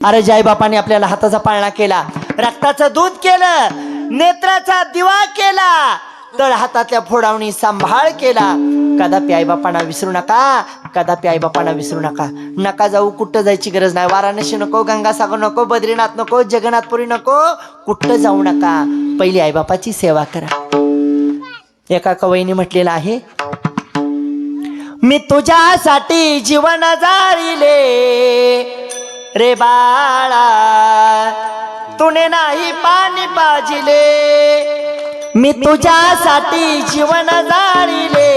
अरे जय आपल्याला हाताचा पाळणा केला रक्ताचं दूध केलं नेत्राचा दिवा केला तर हातातल्या फोडावणी सांभाळ केला. कदापि आई बापांना विसरू नका कदापि आई बापांना विसरू नका. नका जाऊ कुठं जायची गरज नाही. वाराणसी नको गंगासागर नको बद्रीनाथ नको जगन्नाथपुरी नको कुठं जाऊ नका. पहिली आई बापाची सेवा करा. एका कवयीने म्हटलेलं आहे मी तुझ्यासाठी जीवन जाळीले. रे बाळा तुने नाही पाणी पाजिले. मी तुझ्यासाठी जीवन जाळीले.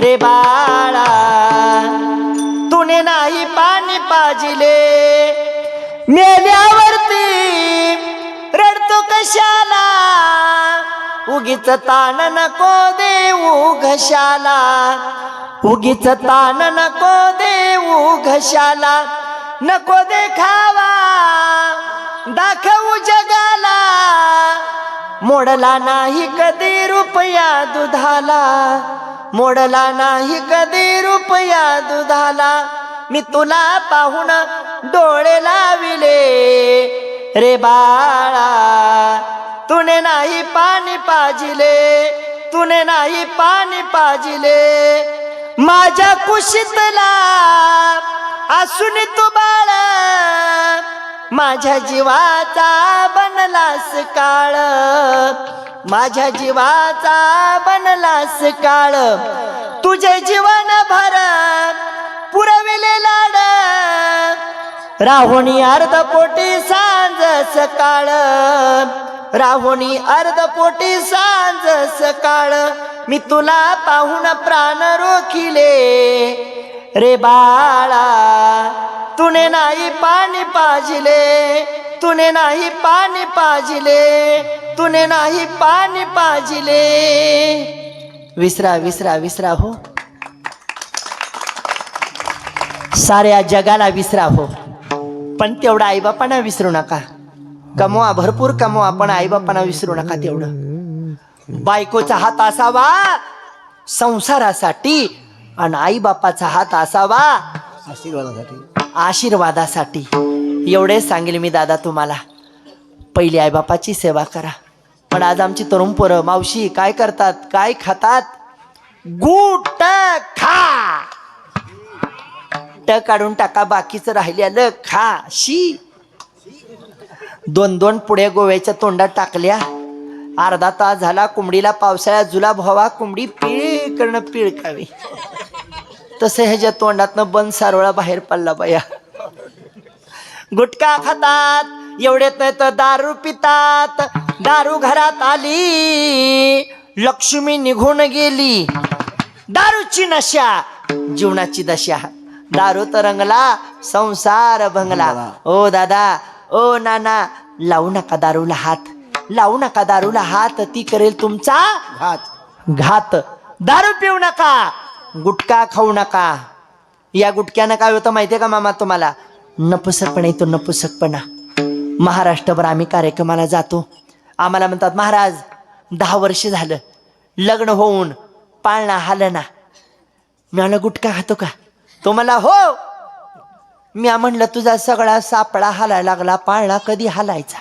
रे बाळा तुने नाही पाणी पाजिले. मेल्यावरती रडतो कशाला? उगीच ताण नको देऊ घशाला. उगीच ताण नको देऊ घशाला. नको देखावा. दाखवू जगाला. मोडला नाही कधी रुपया दुधाला. मोडला नाही कधी रुपया दुधाला. मी तुला पाहून डोळे लाविले. रे बाळा तुने नाही पाणी पाजिले. तुने नाही पाणी पाजिले. माझ्या कुशीतला असून तू माझ्या जीवाचा बनलास काळ. माझ्या जीवाचा बनलास काळ. तुझे जीवन भर पुरविले लाड. राहुणी अर्ध पोटी सांज सकाळ. राहुणी अर्ध पोटी सांज सकाळ. मी तुला पाहून प्राण रोखिले. रे बाळा तुने नाही पाणी पाजिले तुने नाही पाणी पाजिले तुने नाही पाणी पाजिले. विसरा विसरा विसरा हो. साऱ्या जगाला विसरा हो. पण तेवढं आईबापांना विसरू नका. कमवा भरपूर कमवा पण आईबापांना विसरू नका तेवढं. बायकोचा हात असावा संसारासाठी आणि आईबापाचा हात असावा. आशीर्वादासाठी. आशीर्वादासाठी. एवढे सांगेल मी दादा तुम्हाला. पहिली आईबापाची सेवा करा. पण आज आमची तरुण पोरं मावशी काय करतात काय खातात? गुट खा! ट काढून टाका बाकीचं राहिलेलं खा. शी! दोन दोन पुढे गोव्याच्या तोंडात टाकल्या. अर्धा तास झाला कोंबडीला पावसाळ्यात जुलाब व्हावा कोंबडी पिळ करणं पिळकावी. तसं ह्याच्या तोंडातनं बंद सारोळा बाहेर पडला बाया. गुटखा खातात एवढेच नाही तर दारू पितात. दारू घरात आली लक्ष्मी निघून गेली. दारूची नशा जीवनाची दशा. दारू तर रंगला संसार भंगला. ओ दादा ओ नाना लावू नका दारूला हात. लावू नका दारूला हात ती करेल तुमचा घात. घात. दारू पिऊ नका. गुटखा खाऊ नका. या गुटक्यानं काय होतं माहितीये का मामा तुम्हाला? नपुसकपणा येतो नपुसकपणा. महाराष्ट्रभर आम्ही कार्यक्रमाला जातो. आम्हाला म्हणतात महाराज दहा वर्ष झालं. लग्न होऊन पाळणा हालं ना मी गुटखा खातो का? तो मला हो. मी म्हणलं तुझा सगळा सापळा हालायला लागला. पाळणा कधी हालायचा?